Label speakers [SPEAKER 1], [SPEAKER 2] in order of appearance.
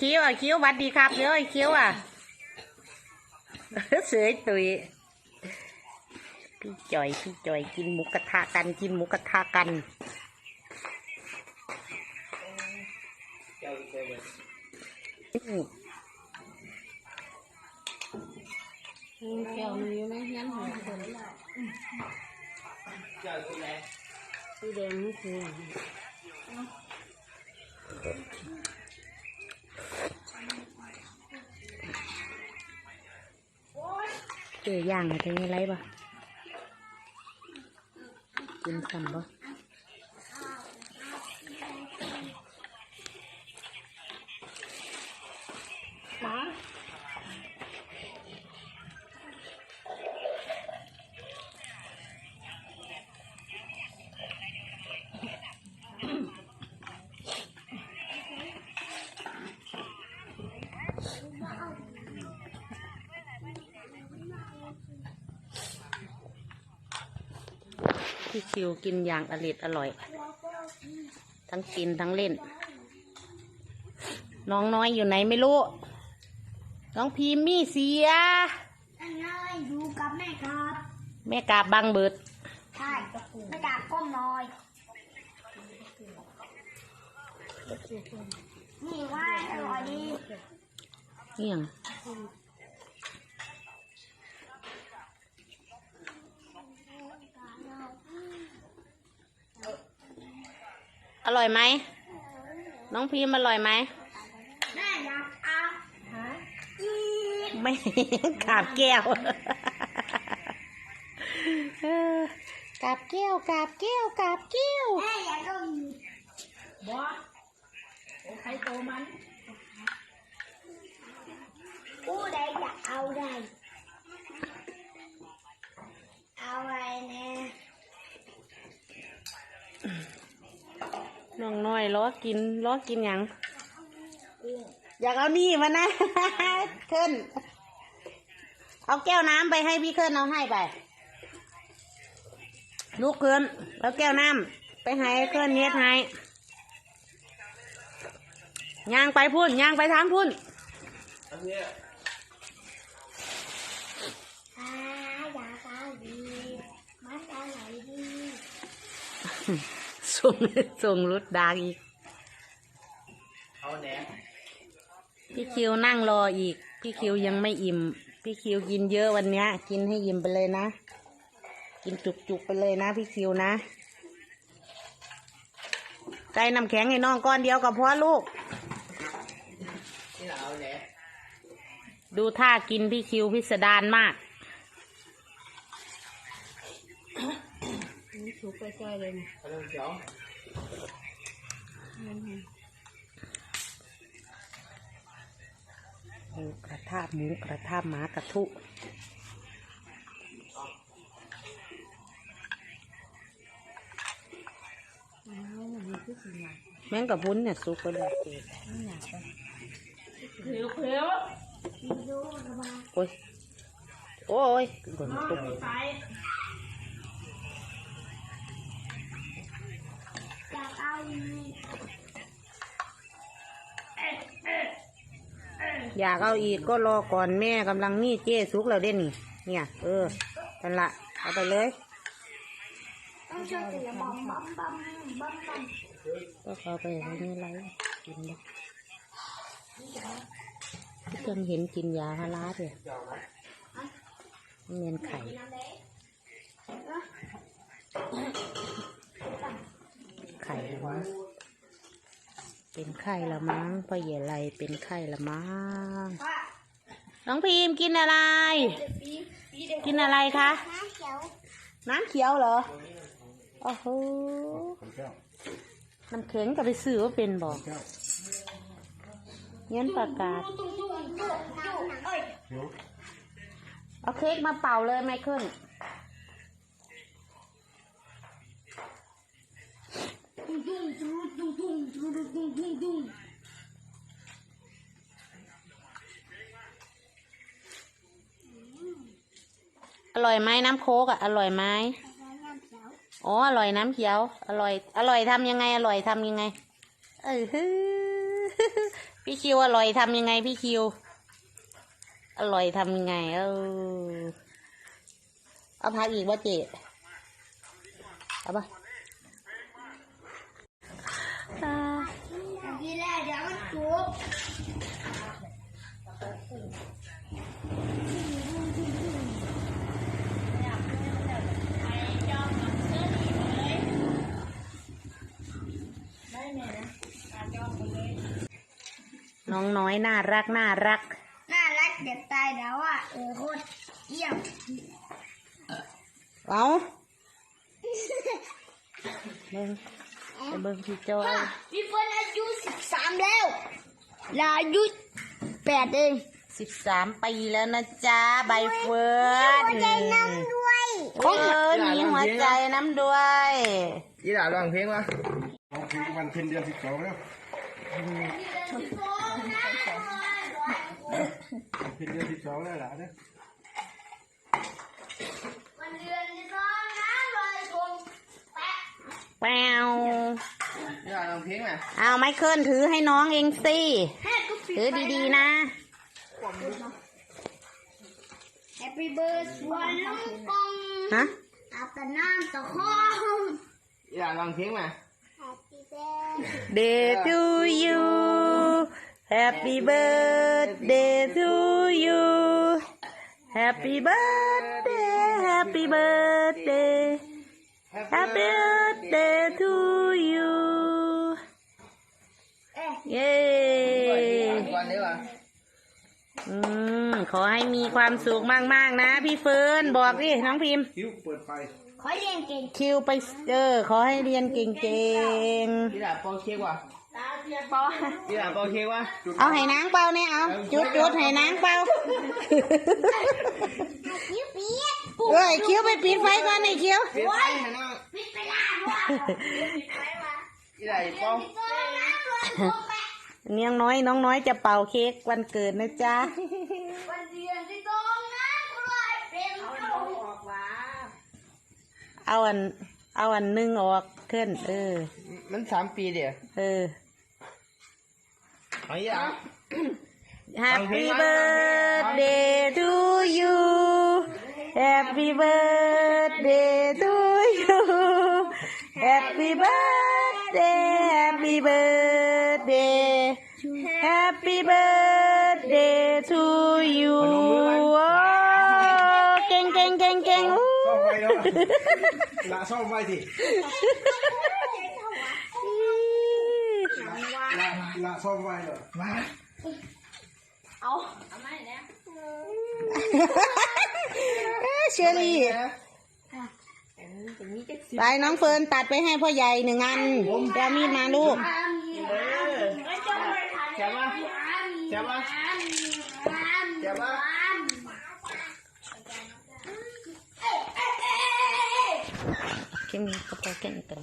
[SPEAKER 1] คิ้วอะคิ้วหวัดดีครับเดี๋ยวไอ้คิ้วอะเสือตุยพี่จอยพี่จอยกินหมูกระทะกันกินหมูกระทะกัน
[SPEAKER 2] เจ้าเจ้าเว้ย
[SPEAKER 1] อืม
[SPEAKER 3] แก้วมันอยู่ในเฮียนของคน
[SPEAKER 2] เจ้าคืออะไร
[SPEAKER 3] สีแดงนี่คือ
[SPEAKER 1] เจอย่างอะไรไรบ่กินสัมบ่ พี่คิวกินอย่างอร่อยอร่อย ทั้งกินทั้งเล่น น้องน้อยอยู่ไหนไม่รู้ น้องพีมมี่เสีย
[SPEAKER 4] อันน้อยอยู่กับแม่ครับ
[SPEAKER 1] แม่กาบบังเบิด
[SPEAKER 4] ใช่แม่กาบก้มน้อย นี่ว่าอร่อยดี
[SPEAKER 1] นี่ยั ร่อยไหม น้องพีมอร่อยไหม ไม่กาบแก้วกาบแก้วกาบแก้วกาบแก้ว
[SPEAKER 4] แม่อยากเอาอีก
[SPEAKER 3] บ่โอใครโตมัน
[SPEAKER 4] ผู้ใดอยากเอาได้ น้
[SPEAKER 1] องน้อยล้อกินล้อกินหยังอยากเอานี่มานะขึ้นเอาแก้วน้ำไปให้พี่ขึ้นเอาให้ไปลูกขึ้นแล้วแก้วน้ำไปให้ขึ้นเน็ดให้ย่างไปพุ่นย่างไปทางพุ่น
[SPEAKER 2] อันเนี้ย
[SPEAKER 4] อ่าอยากเอาดีมันอร่อยดี
[SPEAKER 1] ส่งส่งรถดากอีก
[SPEAKER 2] เอาแหนม
[SPEAKER 1] พี่คิวนั่งรออีก พี่คิวยังไม่อิ่ม พี่คิวกินเยอะวันเนี้ย กินให้อิ่มไปเลยนะ กินจุกๆไปเลยนะ พี่คิวนะ ใจน้ำแข็งให้น้องก้อนเดียวกับพ่อลูก
[SPEAKER 2] นี่เราเอาแหนม
[SPEAKER 1] ดูท่ากินพี่คิวพิสดารมาก
[SPEAKER 3] ถูกใกล้ๆเลยนี่
[SPEAKER 1] กระทะหมูกระทาหม้ากระทุแม่งกับบุ้นเนี่ยซุกไปเลย
[SPEAKER 3] เกลือเกลือ
[SPEAKER 4] เกลือ
[SPEAKER 1] โอ้ยโอ้ยกดมตุ๊บ
[SPEAKER 4] อยากเอาอีก
[SPEAKER 1] ก็รอก่อนแม่กำลังนี่เจ้สุกแล้วเด่นนี่เนี่ย เออนั่นละเอาไปเลย
[SPEAKER 4] ก็
[SPEAKER 1] เอาไปให้นี่ไรกินเลยพี่เพิ่งเห็นกินยาฮาลาเลยเมียนไข่ เป็นไข่ละมั้งพ่อใหญ่ไรเป็นไข่ละมั้งน้องพีมกินอะไร กินอะไรคะ
[SPEAKER 4] น้ำเขียว
[SPEAKER 1] เหรอโอ้โหน้ำแข็งก็ไปซื้อว่าเป็นบอกเงี้ยประกาศ
[SPEAKER 4] เอ้ย
[SPEAKER 1] เอาเค้กมาเป่าเลยไมเคิล
[SPEAKER 4] ตุ้งตุ้งตุ้งตุ้งตุ้งตุ้งตุ้งตุ้ง
[SPEAKER 1] อร่อยไหมน้ำโค้กอะอร่อยไหมอ๋ออร่อยน้ำเขียว อร่อย อร่อยทำยังไง อร่อยทำยังไง เออพี่คิวอร่อยทำยังไงพี่คิว อร่อยทำยังไง เออเอาพักอีกว่าเจ็ดเอาปะอ่า
[SPEAKER 4] ทีแรกเดี๋ยวมันจุก
[SPEAKER 1] น้องน้อยน่ารักน่ารัก
[SPEAKER 4] น่ารักเด็กตายแล้วอะเออโคตรเยี่ยม
[SPEAKER 1] เอาเบิ้งไปเบิ้งพี่โจ้
[SPEAKER 4] พี่เฟิร์นอายุสิบสามแล้ว เราอายุแปดเอง
[SPEAKER 1] สิบสามปีแล้วนะจ๊ะใบเฟิร์น
[SPEAKER 4] หัวใจน้ำด้วย
[SPEAKER 1] เออมีหัวใจน้ำด้วย
[SPEAKER 2] ยี่หล่าร้องเพลงวะ
[SPEAKER 5] ร้องเพลงวันเพ็ญเดือนสิบสองแล้วเพ็ญเดือนสิบสองแล้วหล่ะเนี่ย
[SPEAKER 4] วันเดือนที่สองนะลอยกลมแปะ
[SPEAKER 1] แปว
[SPEAKER 2] ยี่หล่าร้องเพลงน่ะ
[SPEAKER 1] เอาไมเคิลถือให้น้องเองสิ
[SPEAKER 4] แค่ก็ปิด
[SPEAKER 1] ถือดีๆนะ
[SPEAKER 4] แฮปปี้เบิร์ดวันลุงกง
[SPEAKER 1] ฮะ
[SPEAKER 4] อาบแต่น้ำตะคอง
[SPEAKER 2] ยี่หล่าร้องเพลงน่ะ
[SPEAKER 1] Day to you Happy birthday to you Happy birthday Happy birthday Happy birthday to you เย้
[SPEAKER 2] ก่อนเลยวะ
[SPEAKER 1] อืมขอให้มีความสุขมากๆนะ พี่เฟิร์นบอกดิน้องพิมพ์
[SPEAKER 5] คิ้วเปิดไฟ
[SPEAKER 4] ขอเรียนเก่ง
[SPEAKER 1] คิวไปเออขอให้เรียนเก่ง
[SPEAKER 2] ยี่หล่าเป่าเค้กวะยี่หล่าเป่าเค้กวะ
[SPEAKER 1] ๆ เอาให้นางเป่าเนี่ยเอาจุดจุดๆให้นางเป่า
[SPEAKER 4] ยิ้วปี๊ด
[SPEAKER 1] เอ้ยคิวไปปิดไฟก่อนไอ้คิว
[SPEAKER 2] เสียใจนะน้อง
[SPEAKER 4] ปิดไปล่างว่ะ
[SPEAKER 2] ยี่หล่าเป่า
[SPEAKER 4] โตน้ำลอยกลมแปะ
[SPEAKER 1] เนียงน้อย น้องน้อยจะเป่าเค้กวันเกิดนะจ๊ะ
[SPEAKER 4] วันเดือนที่สองนะลอยเป็นเจ้า
[SPEAKER 1] เอาอัน เอาอันหนึงออกขึ้น เออ
[SPEAKER 2] มันสามปีเดียว
[SPEAKER 1] เออ
[SPEAKER 2] เอายี่หล่า
[SPEAKER 1] Happy birthday to you Happy birthday to you Happy birthday Happy birthday Happy birthday to you โอ้เก่งเก่งเก่งเก่งอู้
[SPEAKER 5] ซ่อมไฟแล้วละซ่อมไฟสิละละซ่อมไฟเหรอ
[SPEAKER 1] เอ้ยเชอรี่ไปน้องเฟิร์นตัดไปให้พ่อใหญ่หนึ่งอันเดี๋ยวมีดมาลูก
[SPEAKER 2] แช่ปะ แช่ปะแ